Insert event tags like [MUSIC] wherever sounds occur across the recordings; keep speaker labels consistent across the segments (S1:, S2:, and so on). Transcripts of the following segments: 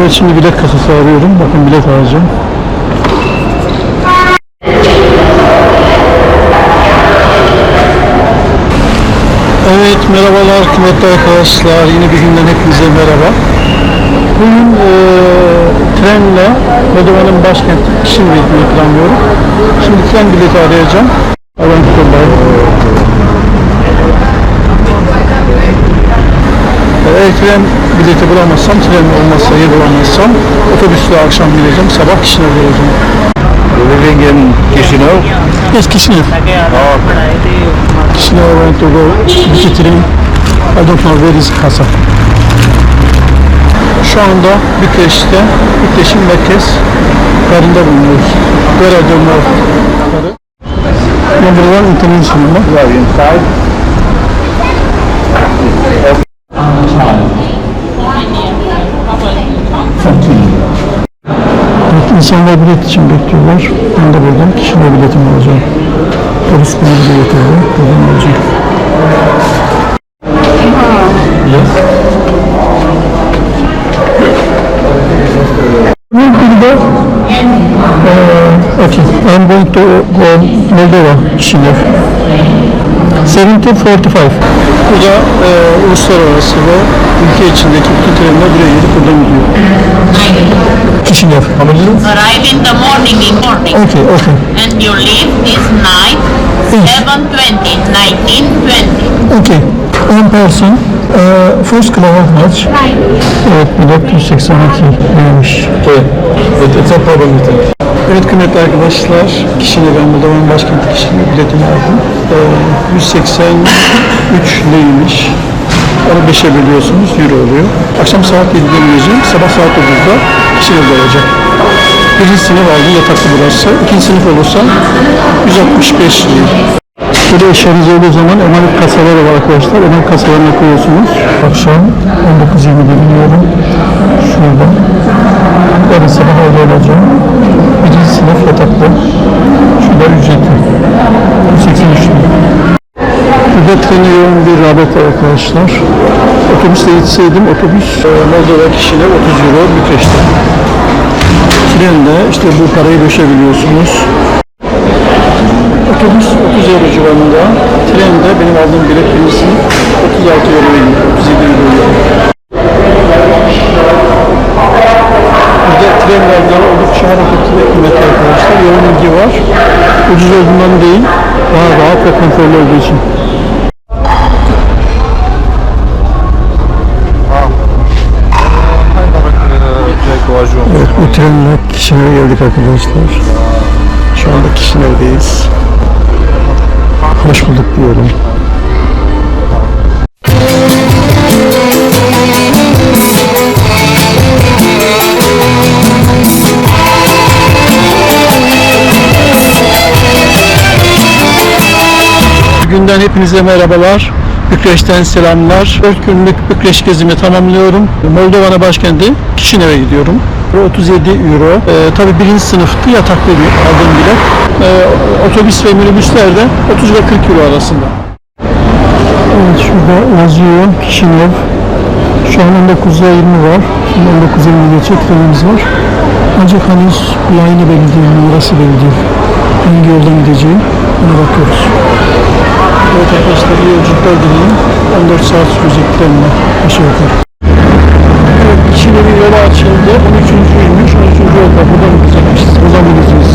S1: Evet şimdi bilet kasası arıyorum. Bakın bilet alacağım. Evet merhabalar kıymetli arkadaşlar. Yeni bir günden hepinize merhaba. Bugün eee trenle Moldova'nın başkenti Kişinev'e gitmeyi planlıyorum. Şimdi tren bileti arayacağım. Eğer tren bileti bulamazsam, tren olmazsa, yer bulamazsam otobüsle akşam bineceğim, sabah Kişinev'e geleceğim.
S2: Living in Chisinau?
S1: Yes, Kishinev. Kishinev I want to go visiting. I don't know where is Kasa. Şu anda Bükreş'te, Bükreş'in merkez garında bulunuyoruz. Know. Garı. Number one international.
S2: Well, inside.
S1: Evet, insanlar bilet için bekliyorlar. Ben de buradan Kishinev biletimi alacağım. Polis beni buraya getirdi. Buradan alacağım. Yes. Uh, okay, I'm going to go Moldova, Kishinev. 1745. Bu da e, uluslararası ve ülke içindeki bütün trenler buraya gelip buradan gidiyor. Kishinev.
S3: Arrive in the morning in morning
S1: Okay, okay.
S3: and you leave this night 7.20, 19.20.
S1: Okay. One person. Uh, first class how much? Evet, bilet 182 neymiş?
S2: Okay. It, it's a problem with it.
S1: Evet kıymetli arkadaşlar, Kişinev'e ben Moldova'nın başkenti Kişinev'e biletimi aldım. Ee, 183 liraymış. Onu 5'e bölüyorsunuz, euro oluyor. Akşam saat 7'de bineceğim, sabah saat 9'da Kişinev'de olacak. Birinci sınıf aldım, yataklı burası. İkinci sınıf olursa 165 lira. Böyle eşyaniz olduğu zaman emanet kasalar var arkadaşlar. Emanet kasalarına koyuyorsunuz. Akşam 19.20'de biniyorum. Şurada. Yarın sabah orada olacağım. Birinci sınıf yataklı. Şurada ücreti. 183 lira. Burada treni yoğun bir rağbet arkadaşlar. Otobüsle yetişseydim otobüs e, Moldova kişiyle 30 euro Bükreş'te. Trende işte bu parayı böşebiliyorsunuz. Otobüs 30 euro civarında. Trende benim aldığım bilet birinci sınıf 36 euro 37 euro. Burada tren yolları oldukça hareketli ve kıymetli arkadaşlar. Yoğun ilgi var. Ucuz olduğundan değil, daha rahat ve konforlu olduğu için. Evet, bu trenle Kişinev'e geldik arkadaşlar. Şu anda Kişinev'deyiz. Hoş bulduk diyorum. Günden hepinize merhabalar. Bükreş'ten selamlar. 4 günlük Bükreş gezimi tamamlıyorum. Moldova'na başkenti Kişinev'e gidiyorum. 37 euro. Ee, tabii birinci sınıftı yataklı bir aldığım bilet. Ee, otobüs ve minibüsler de 30 ve 40 euro arasında. Evet şurada yazıyor Kişinev. Şu an 19'da 20 var. Şimdi 19.20 geçecek trenimiz var. Ancak henüz layını belli değil, numarası belli değil. Hangi yoldan gideceği ona bakıyoruz. Evet arkadaşlar iyi yolculuklar dileyim. 14 saat sürecek trenle aşağı yukarı. Evet Kişi'de bir yola açıldı. 13.'üymüş. 13. yolda buradan gidecekmişiz. Buradan gideceğiz.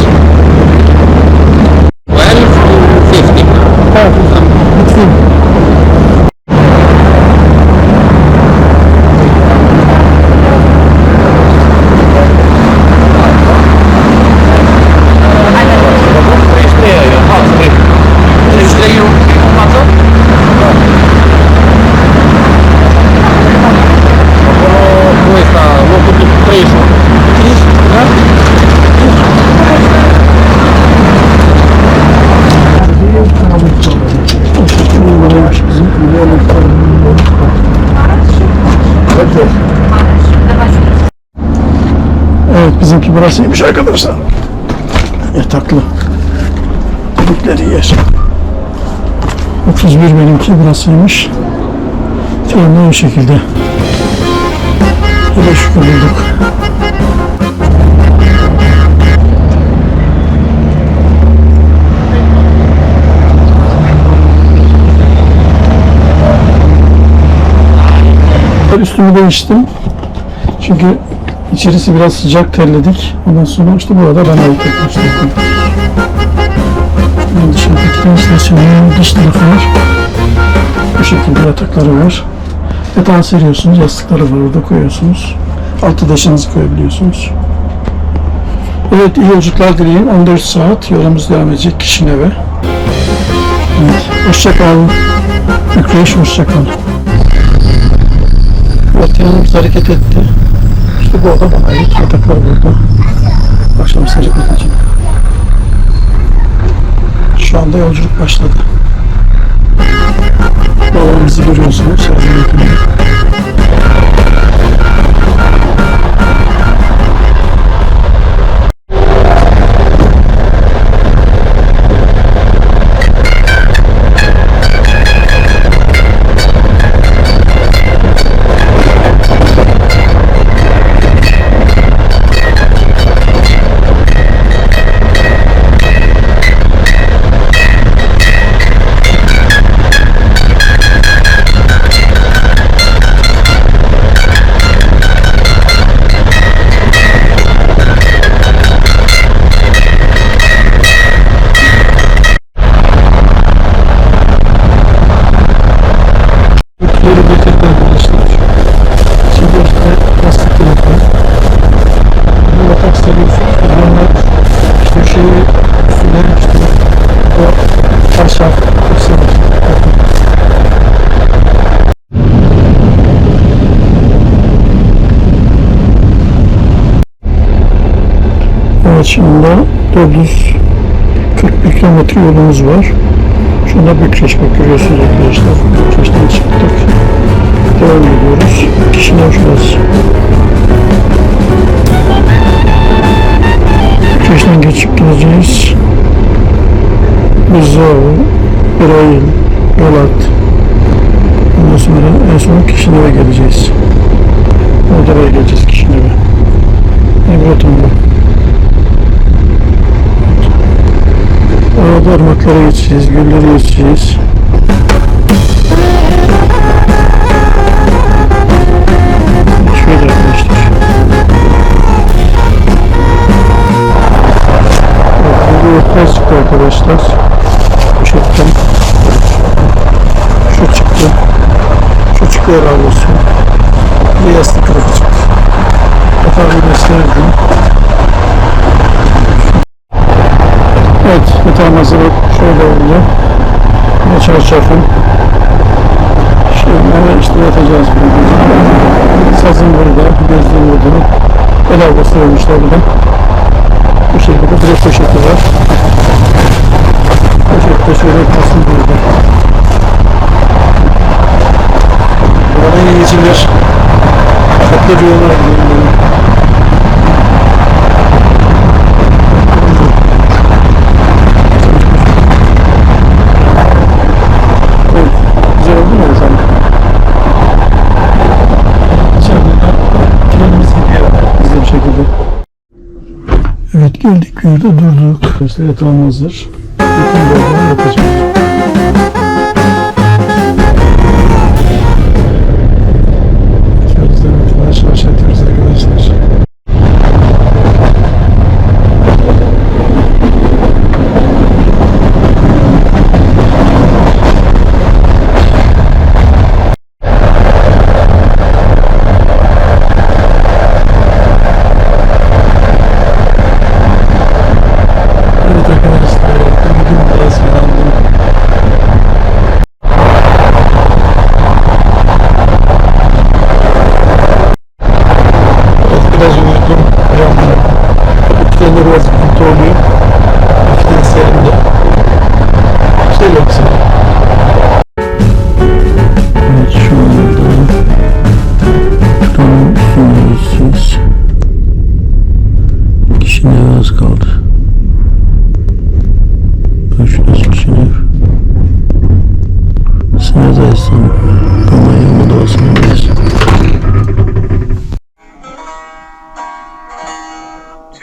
S1: Burasıymış arkadaşlar. Yataklı. Dedikleri yer. 31 benimki burasıymış. Trenle o şekilde. Hele şükür bulduk. Üstümü değiştim. Çünkü içerisi biraz sıcak terledik. Ondan sonra işte burada ben ayıp etmiştim. Yani dışarıdaki tren istasyonunun dış tarafı var. Bu şekilde yatakları var. Yatağı seriyorsunuz, yastıkları var orada koyuyorsunuz. Altı daşınızı koyabiliyorsunuz. Evet, iyi yolculuklar dileyim. 14 saat yolumuz devam edecek Kişinev'e. Evet, hoşça kalın. Bükreş, hoşça kalın. Evet, yanımız hareket etti. İşte bu oda bana ait. Yataklar burada. Akşam hareket edecek. Şu anda yolculuk başladı. Babamızı görüyorsunuz. Her yakında. Anda 441 kilometre yolumuz var. Şu anda Bükreş bak görüyorsunuz arkadaşlar. Bükreş'ten çıktık. Devam ediyoruz. Kişiler şurası. Bükreş'ten geçip gideceğiz. Buzağlı, İrail, Yolat. Ondan sonra en son Kişinev'e geleceğiz. Orada geleceğiz Kişinev'e. Emret bu. Arada ırmaklara geçeceğiz, gölleri geçeceğiz. Çıktı arkadaşlar. Şekilde. Şu çıktı. Şu çıktı herhalde Evet, yatağın hazırı şöyle oldu. Yine çarşafım. Şimdi işte yatacağız burada. Sazım burada, gözlüğüm burada. El havlusu koymuşlar burada. Bu şekilde bir de poşeti var. Poşette şöyle kalsın burada. Burada iyi geçilir. Tatlı diyorlar. Evet, Geldik yurda durduk. Arkadaşlar yatağım hazır. Yakın bölgede yatacağım.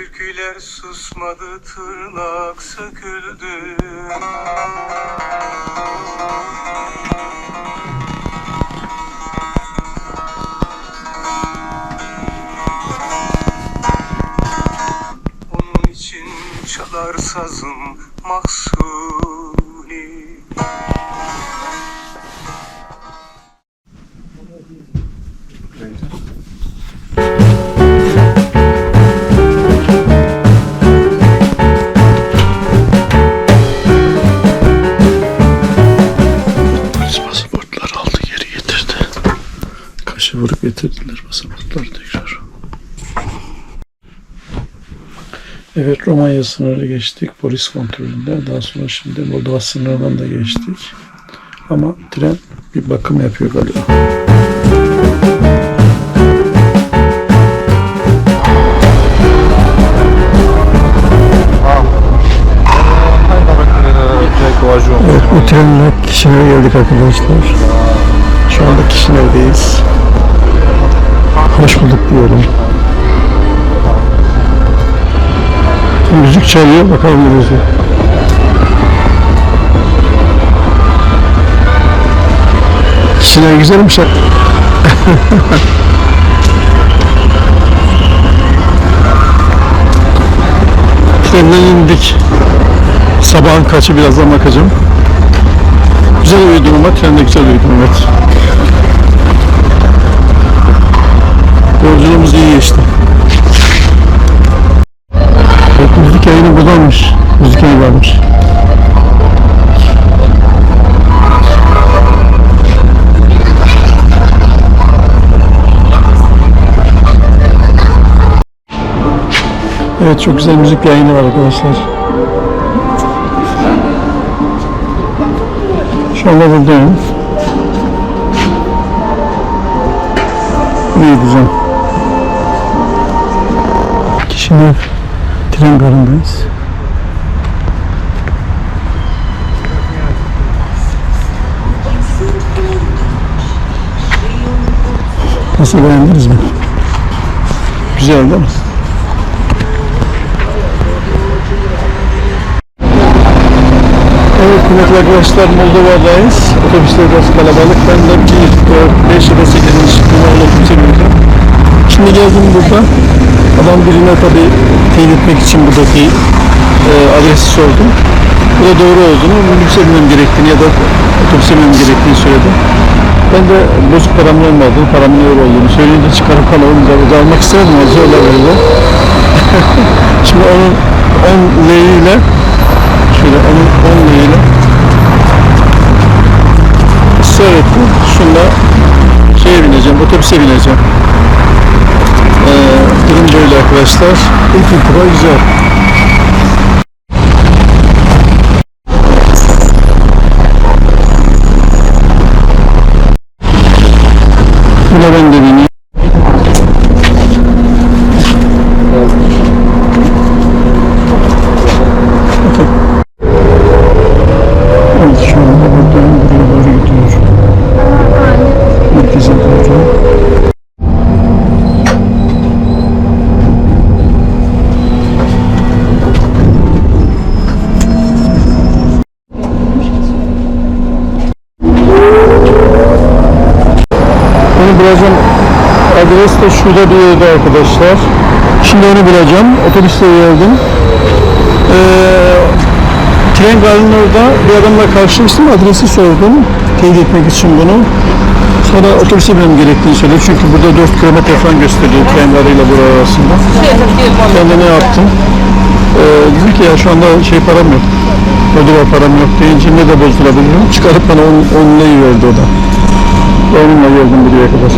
S4: Türküler susmadı tırnak söküldü. Onun için çalar sazım mahsuni
S1: getirdiler pasaportları tekrar. Evet Romanya sınırı geçtik polis kontrolünde. Daha sonra şimdi Moldova sınırından da geçtik. Ama tren bir bakım yapıyor galiba. Evet bu trenle Kişinev'e geldik arkadaşlar. Şu anda Kişinev'deyiz. Hoş bulduk diyorum. Müzik çalıyor bakalım ne müzik. Kişinev güzelmiş. Trenden [LAUGHS] indik. Sabahın kaçı birazdan bakacağım. Güzel uyudum ama trende güzel uyudum evet. Yolculuğumuz iyi geçti. Evet, müzik yayını budanmış. Müzik yayını varmış. Evet çok güzel müzik yayını var arkadaşlar. Şu anda buradayım. İyi güzel. Kişinin tren garındayız. Nasıl beğendiniz mi? Güzel değil mi? Evet kıymetli arkadaşlar Moldova'dayız. Otobüsler biraz kalabalık. Ben de 1, 4, 5 ya da 8. numaralı otobüse bineceğim. Şimdi geldim burada. Adam birine tabi teyit etmek için buradaki e, adresi sordum. Bu da doğru olduğunu, binmem gerektiğini ya da otobüse binmem gerektiğini söyledi. Ben de bozuk paramın olmadığını, paramın euro olduğunu söyleyince çıkarıp kanalımıza burada almak istemedim ama zorla [LAUGHS] verildi. Şimdi onun 10 L ile şöyle onun 10 L ile ısrar etti. Şunda şeye bineceğim, otobüse bineceğim. Ee, durum böyle arkadaşlar. İlk intiba güzel. Buna ben de bineyim. Bakın. Evet şu anda buradan buraya doğru gidiyor. Merkeze doğru. Onu bulacağım. Adres de şurada bir yerde arkadaşlar. Şimdi onu bulacağım. Otobüste geldim. Ee, tren garının orada bir adamla karşılaştım. Adresi sordum. Teyit etmek için bunu. Sonra otobüse binmem gerektiğini söyledi. Çünkü burada 4 kilometre falan gösteriyor tren garıyla burası arasında. Ben de ne yaptım? Ee, dedim ki ya şu anda şey param yok. Ödüva param yok deyince ne de bozdurabilirim. Çıkarıp bana 10 lirayı verdi o da. Onunla geldim buraya kadar.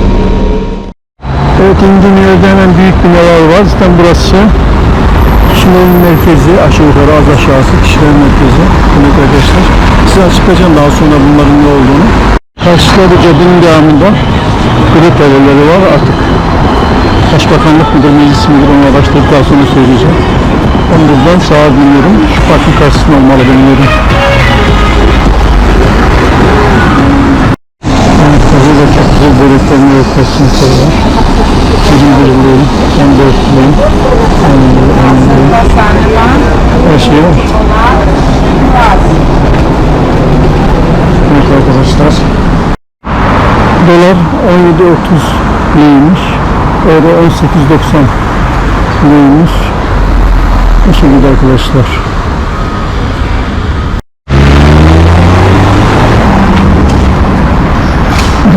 S1: Evet indiğim yerde hemen büyük binalar var. Zaten burası kişilerin merkezi aşağı yukarı az aşağısı kişilerin merkezi. Evet arkadaşlar. Size açıklayacağım daha sonra bunların ne olduğunu. Karşıda da cadının devamında grip evleri var artık. Başbakanlık mıdır, meclis midir onu araştırıp daha sonra söyleyeceğim. Ben buradan sağa dönüyorum. Şu parkın karşısında olmalı benim burada da çok güzel böreklerin ve pestinleri var. Birim birimliyim, 14 lirayım, 10 lira, 10 şey var. Evet arkadaşlar. Dolar 17.30 neymiş? Euro 18.90 neymiş? Bu şekilde arkadaşlar.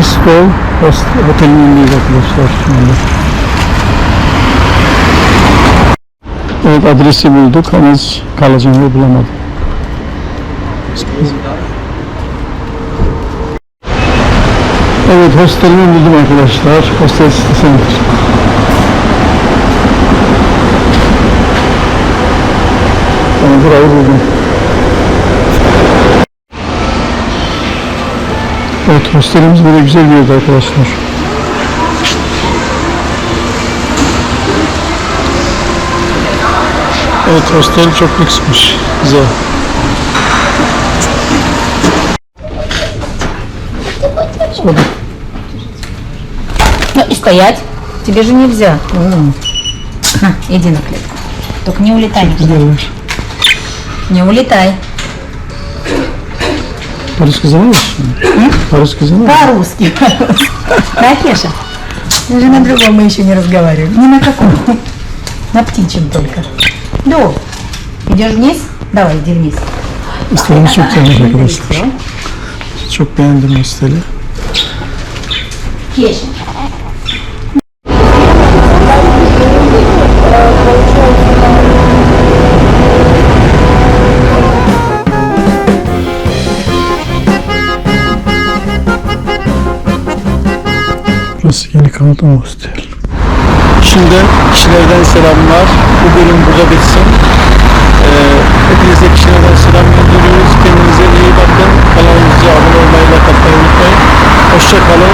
S1: Bristol Host- Otel'in önündeyiz arkadaşlar şu anda. Evet adresi bulduk hiç kalacağım yer bulamadım. Evet hostelimi buldum arkadaşlar. Hostel Center. Tamam burayı buldum. Evet hostelimiz böyle güzel bir arkadaşlar. Evet hostel çok lüksmüş. Güzel. Sonra
S5: Ну и стоять. Тебе же нельзя. На, иди на клетку. Только не улетай. никуда.
S1: güzeller.
S5: Не улетай.
S1: Paris kızı var mı?
S5: По-русски. Да, Кеша? Мы же на другом мы еще не разговариваем. Ни на каком. На птичьем только. До. Идешь вниз? Давай, иди вниз.
S1: Hostelimiz çok güzelmiş arkadaşlar. Çok beğendim hosteli.
S5: Кеша.
S1: Kanıtım hostel. Şimdiden kişilerden selamlar. Bu bölüm burada bitsin. Ee, hepinize kişilerden selam gönderiyoruz. Kendinize iyi bakın. Kanalımıza abone olmayı ve unutmayın. Hoşça kalın.